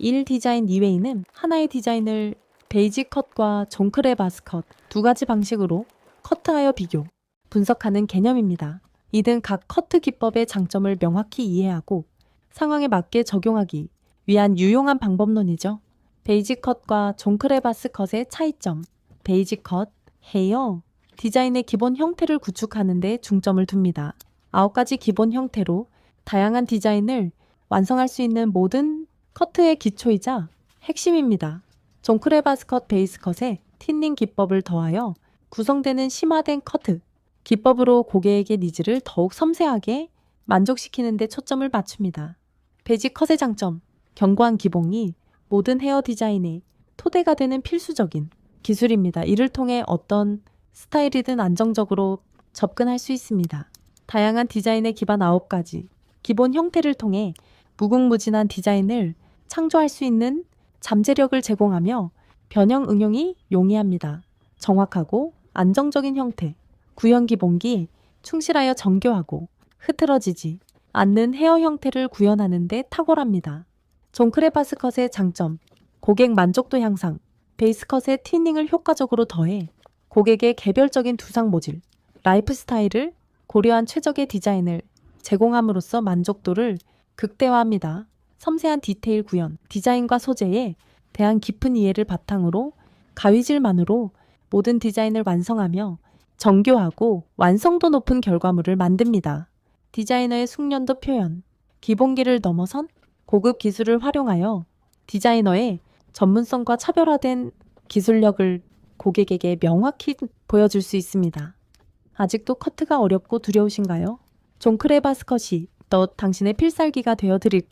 1 디자인 이외에는 하나의 디자인을 베이직 컷과 종크레 바스 컷 두 가지 방식으로 커트하여 비교, 분석하는 개념입니다. 이는 각 커트 기법의 장점을 명확히 이해하고 상황에 맞게 적용하기 위한 유용한 방법론이죠. 베이직 컷과 종크레 바스 컷의 차이점. 베이직 컷, 헤어, 디자인의 기본 형태를 구축하는 데 중점을 둡니다. 아홉 가지 기본 형태로 다양한 디자인을 완성할 수 있는 모든 커트의 기초이자 핵심입니다. 종크레 바스 컷 베이스 컷에 틴닝 기법을 더하여 구성되는 심화된 커트 기법으로 고객에게 니즈를 더욱 섬세하게 만족시키는 데 초점을 맞춥니다. 베이직 컷의 장점 견고한 기봉이 모든 헤어 디자인의 토대가 되는 필수적인 기술입니다. 이를 통해 어떤 스타일이든 안정적으로 접근할 수 있습니다. 다양한 디자인의 기반 9가지 기본 형태를 통해 무궁무진한 디자인을 창조할 수 있는 잠재력을 제공하며 변형 응용이 용이합니다. 정확하고 안정적인 형태, 구형 기본기, 충실하여 정교하고 흐트러지지 않는 헤어 형태를 구현하는 데 탁월합니다. 존 크레 바스컷의 장점, 고객 만족도 향상, 베이스컷의 튜닝을 효과적으로 더해 고객의 개별적인 두상 모질, 라이프 스타일을 고려한 최적의 디자인을 제공함으로써 만족도를 극대화합니다. 섬세한 디테일 구현, 디자인과 소재에 대한 깊은 이해를 바탕으로 가위질만으로 모든 디자인을 완성하며 정교하고 완성도 높은 결과물을 만듭니다. 디자이너의 숙련도 표현, 기본기를 넘어선 고급 기술을 활용하여 디자이너의 전문성과 차별화된 기술력을 고객에게 명확히 보여줄 수 있습니다. 아직도 커트가 어렵고 두려우신가요? 존크레 바스컷이 너 당신의 필살기가 되어 드릴게.